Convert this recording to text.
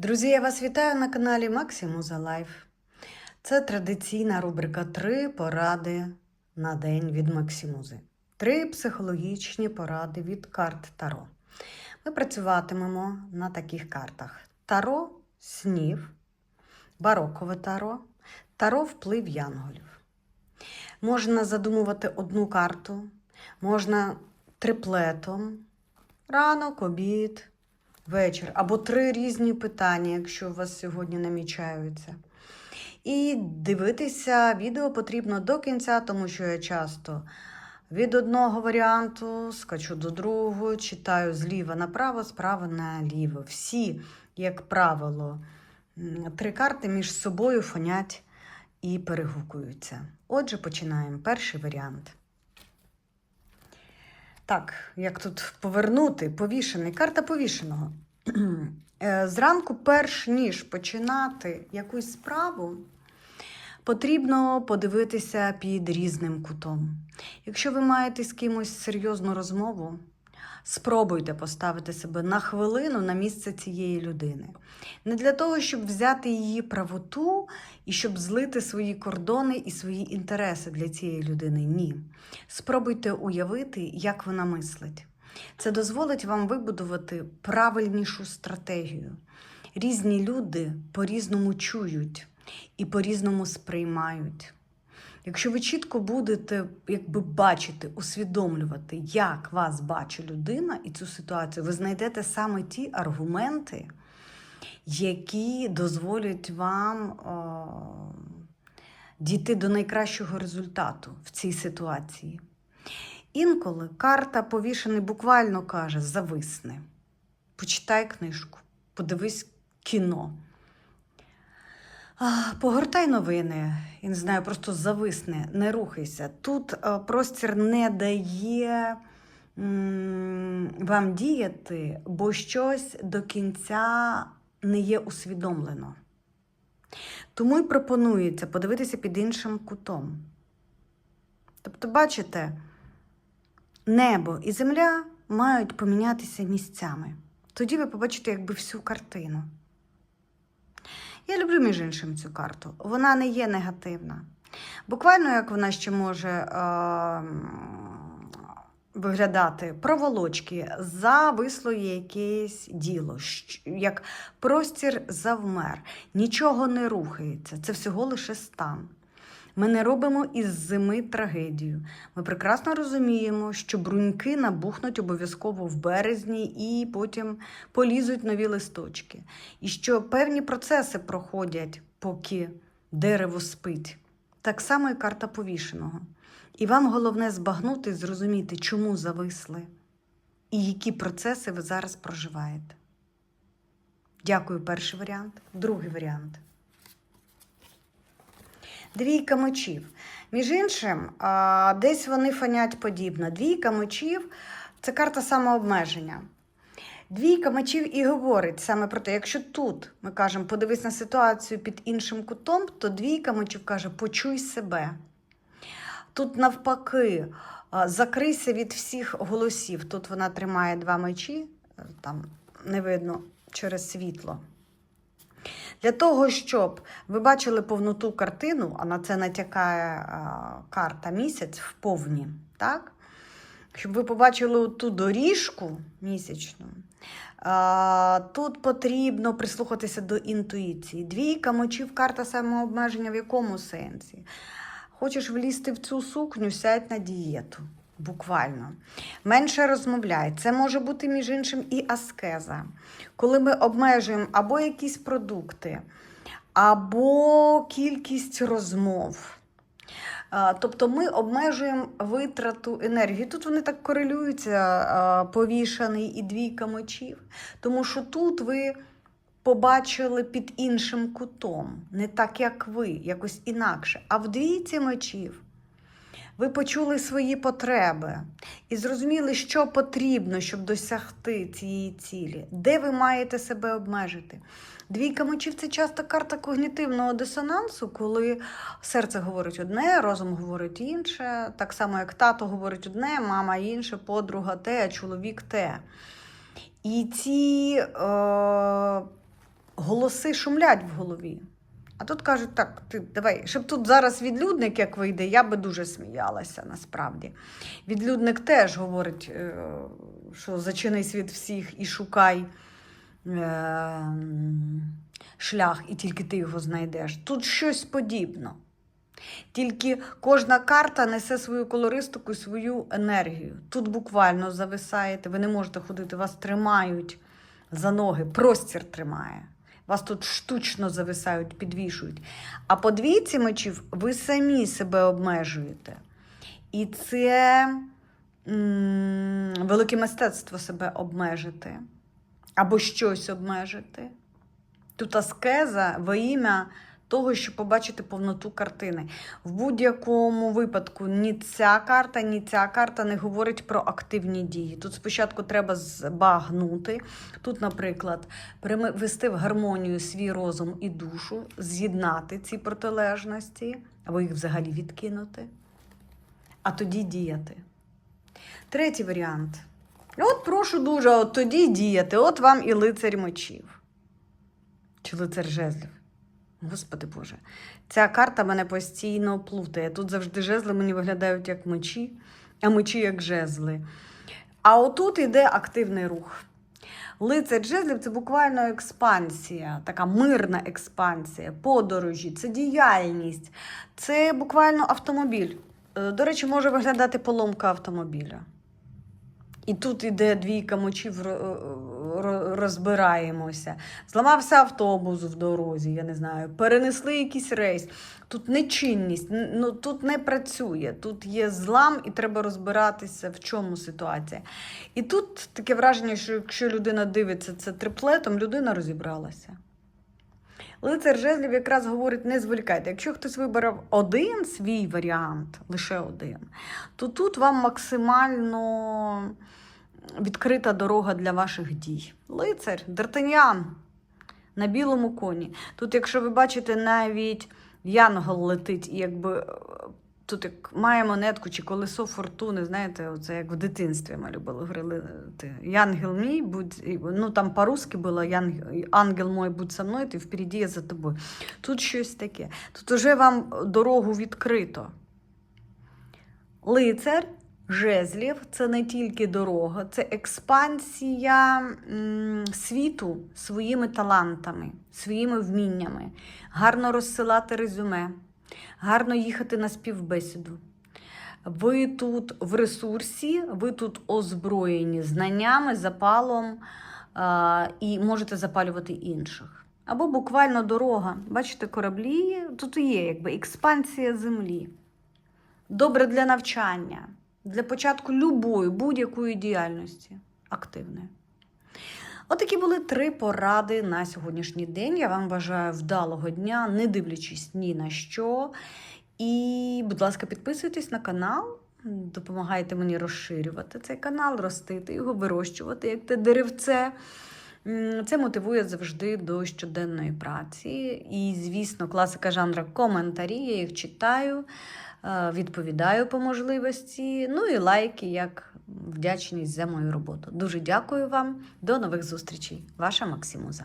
Друзі, я вас вітаю на каналі Максимуза Лайф. Це традиційна рубрика Три поради на день від Максимузи. Три психологічні поради від карт Таро. Ми працюватимемо на таких картах: Таро снів, барокове таро, таро вплив янголів. Можна задумувати одну карту, можна триплетом, ранок, обід, вечір або три різні питання, якщо у вас сьогодні намічаються. І дивитися відео потрібно до кінця, тому що я часто від одного варіанту скачу до другого, читаю зліва направо, справа наліво. Всі, як правило, три карти між собою фонять і перегукуються. Отже, починаємо. Перший варіант. Так, як тут повернути повішений? Карта повішеного. Е, Зранку, перш ніж починати якусь справу, потрібно подивитися під різним кутом. Якщо ви маєте з кимось серйозну розмову, спробуйте поставити себе на хвилину на місце цієї людини. Не для того, щоб взяти її правоту і щоб злити свої кордони і свої інтереси для цієї людини. Ні. Спробуйте уявити, як вона мислить. Це дозволить вам вибудувати правильнішу стратегію. Різні люди по-різному чують і по-різному сприймають. Якщо ви чітко будете якби бачити, усвідомлювати, як вас бачить людина і цю ситуацію, ви знайдете саме ті аргументи, які дозволять вам о, дійти до найкращого результату в цій ситуації. Інколи карта повішений буквально каже: зависни. Почитай книжку, подивись кіно. Погортай новини, я не знаю, просто зависни, не рухайся. Тут е, простір не дає вам діяти, бо щось до кінця не є усвідомлено. Тому й пропонується подивитися під іншим кутом. Тобто, бачите, небо і земля мають помінятися місцями. Тоді ви побачите якби всю картину. Я люблю, між іншим, цю карту. Вона не є негативна. Буквально як вона ще може е- виглядати проволочки, зависло якесь діло, як простір завмер, нічого не рухається. Це всього лише стан. Ми не робимо із зими трагедію. Ми прекрасно розуміємо, що бруньки набухнуть обов'язково в березні і потім полізуть нові листочки. І що певні процеси проходять, поки дерево спить. Так само і карта повішеного. І вам головне збагнути і зрозуміти, чому зависли і які процеси ви зараз проживаєте. Дякую, перший варіант. Другий варіант. Двійка мечів. Між іншим, десь вони фонять подібно. Двійка мечів це карта самообмеження. Двійка мечів і говорить саме про те, якщо тут ми кажемо, подивись на ситуацію під іншим кутом, то двійка мечів каже, почуй себе. Тут навпаки, закрийся від всіх голосів. Тут вона тримає два мечі, е, там не видно через світло. Для того, щоб ви бачили повноту картину, а на це натякає карта місяць в повні, так? щоб ви побачили ту доріжку місячну, тут потрібно прислухатися до інтуїції. Двійка мочів, карта самообмеження в якому сенсі? Хочеш влізти в цю сукню, сядь на дієту. Буквально. Менше розмовляй. Це може бути, між іншим, і аскеза. Коли ми обмежуємо або якісь продукти, або кількість розмов. Тобто ми обмежуємо витрату енергії. Тут вони так корелюються, повішаний і двійка мечів. Тому що тут ви побачили під іншим кутом, не так, як ви, якось інакше. А в двійці мечів ви почули свої потреби і зрозуміли, що потрібно, щоб досягти цієї цілі, де ви маєте себе обмежити. Двійка мечів це часто карта когнітивного дисонансу, коли серце говорить одне, розум говорить інше, так само як тато говорить одне, мама інше, подруга те, чоловік те. І ці е, голоси шумлять в голові. А тут кажуть, так, ти давай, щоб тут зараз відлюдник як вийде, я би дуже сміялася насправді. Відлюдник теж говорить, е, що зачини світ всіх і шукай е, шлях, і тільки ти його знайдеш. Тут щось подібно. Тільки кожна карта несе свою колористику свою енергію. Тут буквально зависаєте, ви не можете ходити, вас тримають за ноги, простір тримає. Вас тут штучно зависають, підвішують. А по двійці мечів ви самі себе обмежуєте. І це велике мистецтво себе обмежити або щось обмежити. Тут аскеза во ім'я того, щоб побачити повноту картини. В будь-якому випадку ні ця карта, ні ця карта не говорить про активні дії. Тут спочатку треба збагнути. Тут, наприклад, привести в гармонію свій розум і душу, з'єднати ці протилежності, або їх взагалі відкинути, а тоді діяти. Третій варіант. От прошу дуже, от тоді діяти. От вам і лицарь мечів. Чи лицар жезлів. Господи Боже, ця карта мене постійно плутає. Тут завжди жезли мені виглядають як мечі, а мечі як жезли. А отут йде активний рух. Лицар жезлів це буквально експансія, така мирна експансія, подорожі, це діяльність, це буквально автомобіль. Е, До речі, може виглядати поломка автомобіля. І тут іде двійка мочів, ро- ро- розбираємося. Зламався автобус в дорозі, я не знаю, перенесли якийсь рейс. Тут нечинність, ну, тут не працює. Тут є злам, і треба розбиратися, в чому ситуація. І тут таке враження, що якщо людина дивиться це триплетом, людина розібралася. Лицар жезлів якраз говорить: не зволікайте. Якщо хтось вибрав один свій варіант, лише один, то тут вам максимально відкрита дорога для ваших дій. Лицар, Д'Артаньян на білому коні. Тут, якщо ви бачите, навіть янгол летить, і якби е, тут як має монетку чи колесо фортуни, знаєте, оце як в дитинстві ми любили говорити. Янгел мій, будь, ну там по-русски було ангел мой, будь со мною, ти впереді, я за тобою. Тут щось таке. Тут уже вам дорогу відкрито. Лицар жезлів це не тільки дорога, це експансія світу своїми талантами, своїми вміннями, гарно розсилати резюме, гарно їхати на співбесіду. Ви тут в ресурсі, ви тут озброєні знаннями, запалом і можете запалювати інших. Або буквально дорога. Бачите, кораблі, тут є якби експансія землі. Добре для навчання, для початку любої, будь-якої діяльності активної. Отакі були три поради на сьогоднішній день. Я вам бажаю вдалого дня, не дивлячись ні на що. І, будь ласка, підписуйтесь на канал, допомагайте мені розширювати цей канал, ростити його, вирощувати як те деревце. Це мотивує завжди до щоденної праці. І, звісно, класика жанра коментарі. Я їх читаю, відповідаю по можливості. Ну і лайки як вдячність за мою роботу. Дуже дякую вам. До нових зустрічей. Ваша Максимуза.